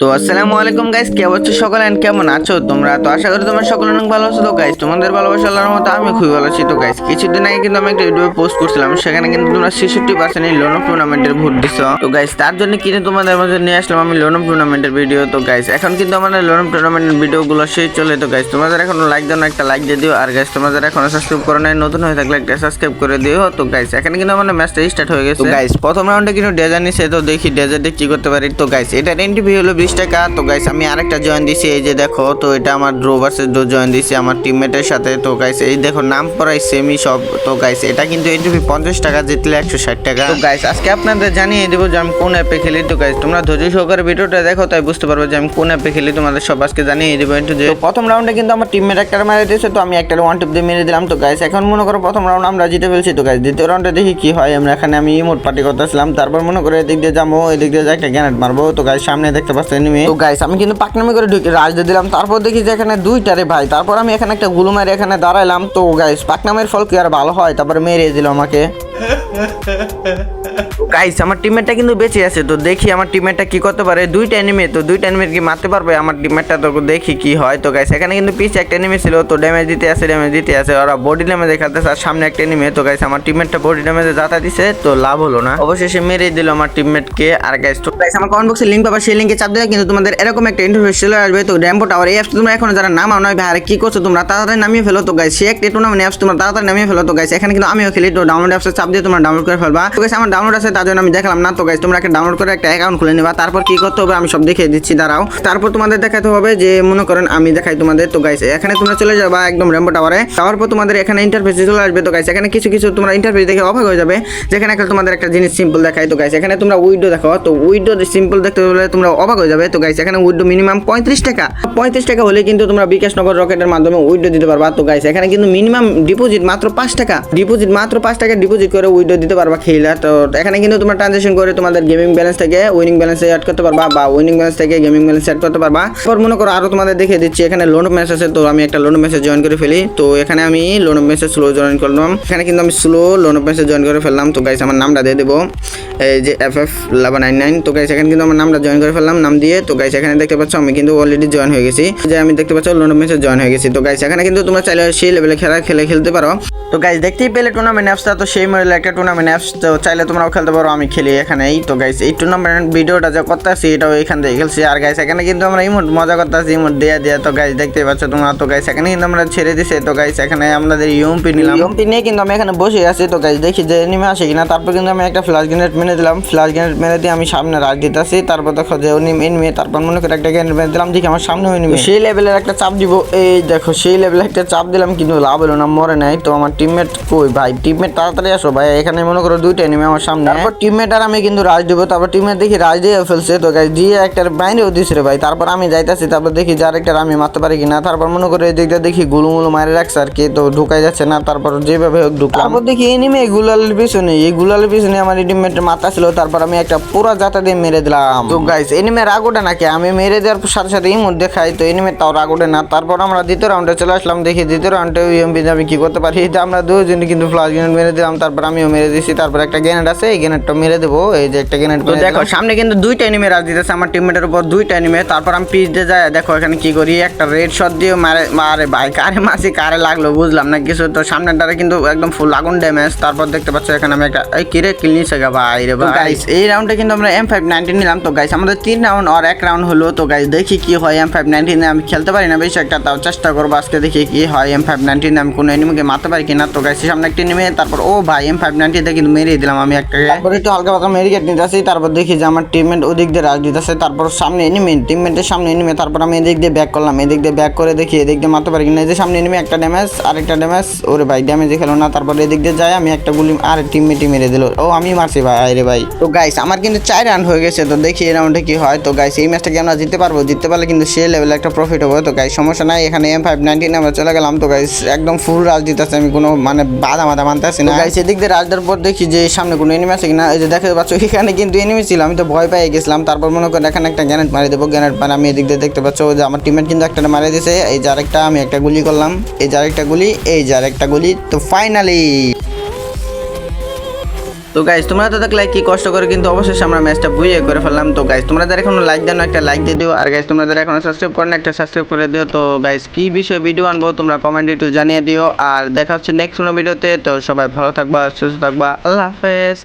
তো আসসালামু আলাইকুম গাইস কে হচ্ছে সকলে? And কেমন আছো তোমরা? তো আশা করি তোমরা সকলে অনেক ভালো আছো। তো গাইস তোমাদের ভালোবাসা আল্লাহর মতো আমি খুবই ভালো আছি। তো গাইস কিছুদিন আগে কিন্তু আমি একটা ভিডিও পোস্ট করছিলাম। সেখানে কিন্তু তোমরা ছেষট্টি পার্সেন্ট লোন অফ টুর্নামেন্টের ভোট দিছো। তো গাইস তার জন্য কিন্তু তোমাদের মাঝে নিয়ে আসলাম আমি লোন অফ টুর্নামেন্টের ভিডিও তো গাইস এখন কিন্তু আমাদের লোন অফ টুর্নামেন্টের ভিডিওগুলো সেই চলে। তো গাইস তোমাদের এখন লাইক দাও একটা লাইক দিয়ে দিও। আর গাইস তোমাদের এখন সাবস্ক্রাইব করো নাই, নতুন হয়ে থাকলে একটা সাবস্ক্রাইব করে দিও। তো গাইস এখানে কিন্তু আমাদের ম্যাচটা স্টার্ট হয়ে গেছে। গাইস প্রথম রাউন্ডে কিন্তু ডেজার নিছে তো দেখি ডেজার্টে কি করতে পারি? তো গাইস এটার এন্ট্রি হলো বিশ টাকা। তো গাইস আমি আরেকটা জয়েন দিছি, এই যে দেখো, তো এটা আমার ড্রো ভার্সেস ড্রো জয়েন দিছি, আমার টিমমেটের সাথে। তো গাইস এই দেখো, নাম পড়াই সেমি সব। তো গাইস এটা কিন্তু এন্ট্রি পঞ্চাশ টাকা, জিতলে একশো ষাট টাকা। তো গাইস আজকে আপনাদের জানিয়ে দেবো যে আমি কোন অ্যাপে খেলি। তো গাইস তোমরা ধৈর্য সহকারে ভিডিওটা দেখো, তাই বুঝতে পারবে যে আমি কোন অ্যাপে খেলি। তোমাদের সব আজকে জানিয়ে দেবো একটু যে প্রথম রাউন্ডে কিন্তু আমার টিমমেট একটা মেরে দিয়েছে, তো আমি একটা ওয়ান টিপ দিয়ে মেরে দিলাম। তো গাইস এখন মনে করো প্রথম রাউন্ড আমরা জিতে ফেলছি। তো গাইস দ্বিতীয় রাউন্ডে দেখি কি হয়। আমরা এখানে আমি ইমোট পার্টি করতেছিলাম। তারপর মনে করে এদিক দিয়ে যাব, এদিক দিয়ে একটা গ্যানেট মারবো। তো গাইস সামনে দেখতে পাচ্ছি এনিমি তো গাইস আমি কিন্তু পাকনামি করে ঢুকে রাজ দিয়ে দিলাম। তারপর দেখি যে এখানে দুইটারে ভাই। তারপর আমি এখানে একটা গুলো মেরে এখানে দাঁড়াইলাম। তো গাইস পাকনামের ফল কি আর ভালো হয়? তারপর মেরে দিল আমাকে। গাইস আমার টিমমেটটা কিন্তু বেঁচে আছে, তো দেখি আমার টিমমেটটা কি করতে পারে। দুইটা এনিমি তো দুইটা এনিমি কি মারতে পারবে? আমার টিমমেটটা তো দেখি কি হয়। তো গাইস এখানে কিন্তু পিছে একটা এনিমি ছিল, তো ড্যামেজ দিতে আছে ড্যামেজ দিতে আছে। ওরা বডি ড্যামেজ দেখাতেছে আর সামনে একটা এনিমি তো গাইস আমার টিমমেটটা বডি ড্যামেজে যাতা দিছে, তো লাভ হলো না। অবশেষে মেরে দিল আমার টিমমেটকে আর গাইস তো গাইস আমার কমেন্ট বক্সে লিংক পাবা, সেই লিংকে চাপ দিলে কিন্তু তোমাদের এরকম একটা ইন্টারভিউ চলে আসবে। তো র্যাম্পো টাওয়ার এই অ্যাপস তোমরা এখনও যারা নামাও নয় ভাই, আরে কি করছ তোমরা, তাড়াতাড়ি নামিয়ে ফেলো। তো গাইস সে একটা টুর্নামেন্ট অ্যাপস তোমরা তাড়াতাড়ি নামিয়ে ফেলো। তো গাইস এখানে কিন্তু আমিও খেলি, তো ডাউনলোড অ্যাপসে চাপ দিয়ে তোমরা ডাউনলোড করে ফেলবা। তো গাইস আমার ডাউনলোড আছে, তার জন্য আমি দেখালাম। না তো গাইস তোমরা একটা ডাউনলোড করে একটা অ্যাকাউন্ট খুলে নিবা, তারপর কি করতে হবে, আমি সব দেখিয়ে দিচ্ছি, দাঁড়াও। তারপর তোমাদের দেখাতে হবে যে, মনে করেন আমি দেখাই তোমাদের, তো গাইস এখানে তোমরা চলে যাবা একদম র্যাম্পো টাওয়ারে যাওয়ার পর তোমাদের এখানে ইন্টারফেসে চলে আসবে, তো গাইস এখানে কিছু কিছু তোমরা ইন্টারফেস দেখে অবাক হয়ে যাবে, যেখানে একটা তোমাদের একটা জিনিস সিম্পল দেখাই তো গাইস এখানে তোমরা উইডো দেখো, তো উইডো সিম্পল দেখতে হলে তোমরা অবাক হয়ে যাবে, তো গাইস এখানে উইডো মিনিমাম পঁয়ত্রিশ টাকা। পঁয়ত্রিশ টাকা হলে কিন্তু তোমরা বিকাশ নগর রকেটের মাধ্যমে উইডো দিতে পারবা, তো গাইস এখানে কিন্তু মিনিমাম ডিপোজিট মাত্র পাঁচ টাকা। ডিপোজিট মাত্র পাঁচ টাকা ডিপোজিট করে উইডো দিতে পারবা খেলা তো এখানে কিন্তু তোমরা ট্রানজেকশন করে তোমাদের গেমিং ব্যালেন্স থেকে উইনিং ব্যালেন্স অ্যাড করতে পারবা বা উইনিং ব্যালেন্স থেকে গেমিং ব্যালেন্স অ্যাড করতে পারবা। তারপর মনে করো আরও তোমাদের দেখিয়ে দিচ্ছি, এখানে লোন মেসেজ আছে, তো আমি একটা লোন মেসেজ জয়েন করে ফেলি। তো এখানে আমি লোন মেসেজ স্লো জয়েন করলাম। এখানে কিন্তু আমি স্লো লোন মেসেজ জয়েন করে ফেললাম। তো গাইস আমার নামটা দিয়ে দেবো। এই যে F F lava nine nine তো গাইস এখানে কিন্তু আমার নামটা জয়েন করে ফেললাম, নাম দিয়ে। তো গাইস এখানে দেখতে পাচ্ছ, আমি কিন্তু অলরেডি জয়েন হয়ে গেছি। যে আমি দেখতে পাচ্ছ লোন মেসেজ জয়েন হয়ে গেছি। তো গাইস এখানে কিন্তু তোমরা চাইলে সেই লেভেলে খেলা খেলে খেলতে পারো। তো গাইস দেখতেই পেলে টুর্নামেন্ট অ্যাপসটা তো সেই মডেল একটা টুর্নামেন্ট অ্যাপস তো চাইলে তোমরাও খেলতে পারো আমি খেলি এখানেই। তো গাইস এই টুর্নামেন্ট ভিডিওটা যে করতেছি এটাও এখান থেকে খেলছি। আর গাইস এখানে কিন্তু আমরা ইমোট মজা করতেছি ইমোট দেয়া দেয়া। তো গাইস দেখতে পাচ্ছ তোমরা তো গাইস এখানে কিন্তু আমরা ছেড়ে দিছে। তো গাইস এখানে আমাদের ইউএমপি নিলাম। ইউএমপি নিয়ে কিন্তু আমি এখানে বসে আছি। তো গাইস দেখি যে এনিমে আসে কিনা। তারপর কিন্তু আমি একটা ফ্ল্যাশ গ্রেনেড মেরে দিলাম। ফ্ল্যাশ গ্রেনেড মেরে দিয়ে আমি সামনে রাখ দিতেছি। তারপর দেখো যে উনি এনিমে তারপর মনে করে একটা গ্রেনেড মেরে দিলাম। দেখি আমার সামনে এনিমে সেই লেভেলের একটা চাপ দিব। এই দেখো সেই লেভেলের একটা চাপ দিলাম কিন্তু লাভ হলো না মরে নাই। তো আমার টিমমেট কই? ভাই টিমমেট তাড়াতাড়ি আসো। ভাই এখানে মনে করো দুইটা এনিমে আমার সামনে তারপর টিমমেট আর আমি কিন্তু রাজ দিব। তারপর টিমমেট দেখি রাজ দিয়ে ফেলছে। তো গাইস দিয়ে একটা বাইরেও দিছে রে ভাই। তারপর আমি যাইতাছি। তারপর দেখি যার একটা আমি মারতে পারি কিনা। তারপর মনে করে এদিকটা দেখি গুলুমুলু মারে রাখছে আর কি। তো ঢুকাই যাচ্ছে না। তারপর যেভাবে হোক ঢুকলাম। তারপর দেখি এনিমে গুলালের পিছনে। এই গুলালের পিছনে আমার টিমমেটের মাথা ছিল তারপর আমি একটা পুরো জাতা দিয়ে মেরে দিলাম। তো গাইস এনিমে রাগ ওঠে নাকি? আমি মেরে দেওয়ার সাথে সাথে ইমোট দেখাই তো এনিমে তাও রাগ ওঠে না। তারপর আমরা দ্বিতীয় রাউন্ডে চলে আসলাম। দেখি দ্বিতীয় রাউন্ডে ইএমপি আমি কি করতে পারি? এটা আমরা দুজন কিন্তু ফ্লাশ গ্রেনেড মেরে দিলাম। তারপর আমিও মেরে দিছি। তারপর একটা গ্রেনেড আছে এই গ্রেনেডটা মেরে দেবো। এই যে একটা গ্রেনেড দেখো সামনে কিন্তু দুইটা এনিমে রাজ দিতেছে আমার টিমমেটের উপর দুইটা এনিমে তারপর আমি পিচ দিয়ে যাই দেখো এখানে কি করি একটা রেড শট দিয়ে মারে মারে ভাই কারে মাসি কারে লাগল বুঝলাম না কিছু। তো সামনেটারে কিন্তু একদম ফুল আগুন ড্যামেজ তারপর দেখতে পাচ্ছ এখানে আমি একটা এই কিরে কিল নিছে গা ভাই রে ভাই। গাইস এই রাউন্ডে কিন্তু আমরা এম ফাইভ নাইনটিন নিলাম। তো গাইস আমাদের তিন রাউন্ড আর এক রাউন্ড হলো। তো গাইস দেখি কি হয় এম ফাইভ নাইনটিনে আমি খেলতে পারি না বেশি একটা তাও চেষ্টা করব আজকে দেখি কি হয় এম ফাইভ নাইনটিনে আমি কোনো এনিমিকে মারতে পারি কিনা। তো গাইস সামনে একটা নেমে তারপর ও ভাই এম ফাইভ নাইনটিতে কিন্তু মেরে দিলাম। আমি তারপর একটু হালকা পাকা মেরিকেট নিতে আসি তারপর দেখি যে আমার টিমমেট ওদিক দিয়ে রাজ দিতেছে তারপর সামনে এনিমে টিমমেটের সামনে এনিমে তারপর আমি এদিক দিয়ে ব্যাক করলাম এদিক দিয়ে ব্যাক করে দেখি এদিক দিয়ে মারতে পারি কিনা। এই যে সামনে এনিমে একটা ড্যামেজ আরেকটা ড্যামেজ ওরে ভাই ড্যামেজ খেলো না। তারপর এদিক দিয়ে যাই আমি একটা গুলি আর টিমমেটই মেরে দিল। ও আমি মারছি ভাই আরে ভাই। তো গাইস আমার কিন্তু চার রান হয়ে গেছে তো দেখি এই রাউন্ডে কি হয়। তো গাইস এই ম্যাচটা কি আমরা জিততে পারব। জিততে পারলে কিন্তু সে লেভেলে একটা প্রফিট হবে। তো গাইস সমস্যা নাই এখানে এম ফাইভ নাইনটিন আমরা চলে গেলাম। তো গাইস একদম ফুল রাজ দিতেছে আমি কোনো মানে বাধা মাথা মানতে আসি না। গাইস এদিক দিয়ে রাজদার পর দেখি যে সামনে কোনো এনিমি আছে কিনা, এই যে দেখতে পাচ্ছ, এখানে কিন্তু এনিমি ছিল, আমি তো ভয় পেয়ে গেছিলাম। তারপর মনে করেন এখানে একটা গ্যানেট মারি দেবো গ্যানেট মানে আমি এদিক দিয়ে দেখতে পাচ্ছ, যে আমার টিমের কিন্তু একটা মারি দিয়েছে, এই যার একটা আমি একটা গুলি করলাম, এই যার একটা গুলি, এই যার একটা গুলি, তো ফাইনালি তো গাইজ তোমরা তো দেখলে কি কষ্ট করে কিন্তু অবশেষে আমরা ম্যাচটা বুঝিয়ে করে ফেললাম। তো গাইজ তোমরা যারা এখনও লাইক দেন একটা লাইক দিয়ে দিও। আর গাইজ তোমরা যারা এখনও সাবস্ক্রাইব করেন একটা সাবস্ক্রাইব করে দিও। তো গাইজ কি বিষয়ে ভিডিও আনব, তোমরা কমেন্টে একটু জানিয়ে দিও। আর দেখা হচ্ছে নেক্সট কোনো ভিডিওতে তো সবাই ভালো থাকবা, সুস্থ থাকবা। আল্লাহ হাফেজ।